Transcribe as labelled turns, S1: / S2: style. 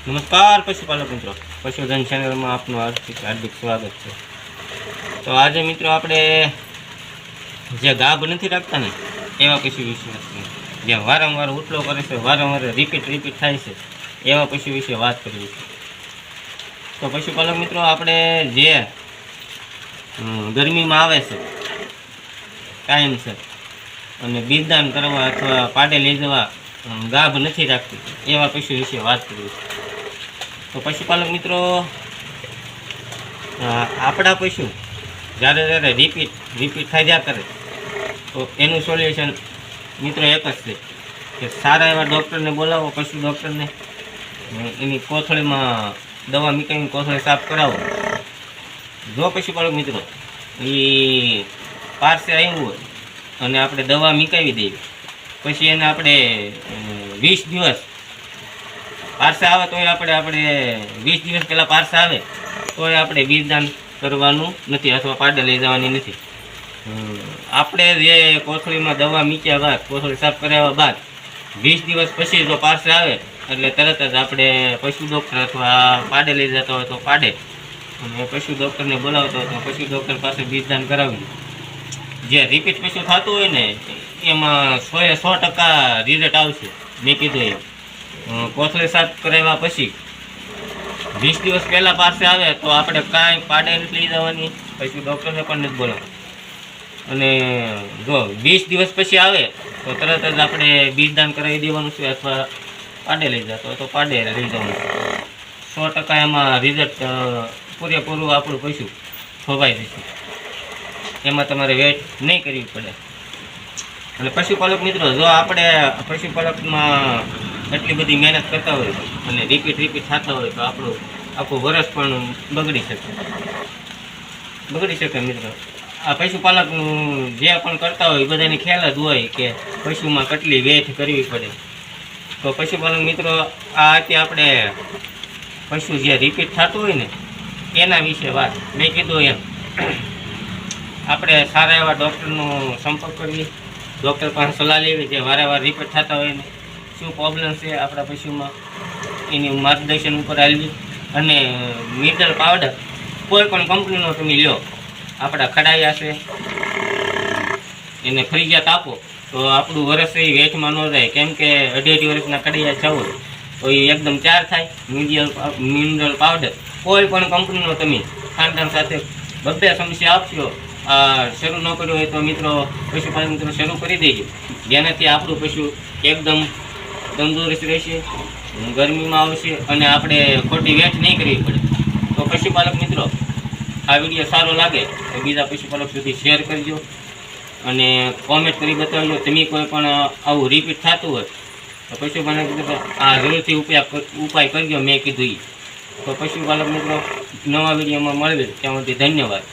S1: નમસ્કાર પશુપાલક મિત્રો. પશુધન ચેનલમાં આપનું હાર્દિક હાર્દિક સ્વાગત છે. તો આજે મિત્રો આપણે જે ગાભ નથી રાખતા ને, એવા પશુ વિશે જે વારંવાર ઉટલો કરે છે, વારંવાર રિપીટ રિપીટ થાય છે, એવા પશુ વિશે વાત કરવી છે તો પશુપાલક મિત્રો, આપણે જે ગરમીમાં આવે છે છે, અને બીજદાન કરવા અથવા પાડે લઈ જવા ગાભ નથી રાખતી, એવા પશુ વિશે વાત કરવી છે તો પશુપાલક મિત્રો આપણા પશુ જ્યારે જ્યારે રિપીટ રિપીટ થયા કરે. તો એનું સોલ્યુશન મિત્રો એક જ છે કે સારા એવા ડૉક્ટરને બોલાવો, પશુ ડૉક્ટરને એની કોથળીમાં દવા મીકાવીને કોથળી સાફ કરાવો. જો પશુપાલક મિત્રો એ પારસે આવ્યું હોય અને આપણે દવા મીકાવી દઈએ, પછી એને આપણે વીસ દિવસ પાર્સા આવે તોય આપણે આપણે વીસ દિવસ પહેલાં પારસા આવે, તોય આપણે બીજદાન કરવાનું નથી અથવા પાડે લઈ જવાની નથી. આપણે જે કોથળીમાં દવા મીચ્યા બાદ, કોથળી સાફ કરાવ્યા બાદ, વીસ દિવસ પછી જો પારસા આવે, એટલે તરત જ આપણે પશુ ડૉક્ટર અથવા પાડે લઈ જતા હોય તો પાડે. અને પશુ ડૉક્ટરને બોલાવતો હોય તો પશુ ડૉક્ટર પાસે બીજદાન કરાવ્યું જે રિપીટ પશુ થતું હોય ને, એમાં સો એ સો ટકા રિઝલ્ટ આવશે. મેં કીધું એમ. કોથળી સાફ કરાવ્યા પછી વીસ દિવસ પહેલાં પાસે આવે તો આપણે કાંઈ પાડે લઈ જવાની. પછી ડૉક્ટરને પણ નથી બોલાવવાનું અને જો વીસ દિવસ પછી આવે તો તરત જ આપણે બીજદાન કરાવી દેવાનું છે અથવા પાડે લઈ જતો તો પાડે લઈ જવાનું સો ટકા એમાં રિઝલ્ટ પૂરેપૂરું આપણું પૈસું ખોવાઈ જશે. એમાં તમારે વેટ નહીં કરવી પડે. અને પશુપાલક મિત્રો, જો આપણે પશુપાલકમાં એટલી બધી મહેનત કરતા હોય અને રિપીટ રિપીટ થતા હોય તો આપણું આખું વરસ પણ બગડી શકે. બગડી શકે મિત્રો. આ પશુપાલકનું જે પણ કરતા હોય એ બધાને ખ્યાલ જ હોય કે પશુમાં કેટલી વેઠ કરવી પડે. તો પશુપાલક મિત્રો, આ અત્યારે આપણે પશુ જે રિપીટ થતું હોય ને, એના વિશે વાત. મેં કીધું એમ. આપણે સારા એવા ડૉક્ટરનો સંપર્ક કરવી ડૉક્ટર પાસે સલાહ લેવી જે વારંવાર રિપીટ થતા હોય ને. શું પ્રોબ્લેમ છે આપણા પશુમાં? એની માર્ગદર્શન ઉપર આવી અને મિનરલ પાવડર કોઈ પણ કંપનીનો તમે લો આપણા ખડાયા છે. એને ફરિયાત આપો. તો આપણું વરસ એ વેઠમાં ન રહે કેમ કે અઢી અઢી વર્ષના કડિયા હોય તો એ એકદમ ચાર થાય. મિનરલ મિનરલ પાવડર કોઈ પણ કંપનીનો તમે ખાનદાન સાથે બબ્બે સમસ્યા આપશો. આ શરૂ ન કર્યું હોય તો મિત્રો, પશુપાલન મિત્રો શરૂ કરી દેજો. જેનાથી આપણું પશુ એકદમ તંદુરસ્ત રહેશે, ગરમીમાં આવશે અને આપણે ખોટી વેચ નહીં કરવી પડે. તો પશુપાલક મિત્રો, આ વીડિયો સારો લાગે તો બીજા પશુપાલક સુધી શેર કરજો અને કોમેન્ટ કરી બતાવજો. તમે કોઈ પણ આવું રિપીટ થતું હોય, તો પશુપાલક મિત્રો, આ જરૂરથી ઉપાય ઉપાય કરજો, મેં કીધું તો પશુપાલક મિત્રો, નવા વિડીયોમાં મળવે ત્યાં સુધી ધન્યવાદ.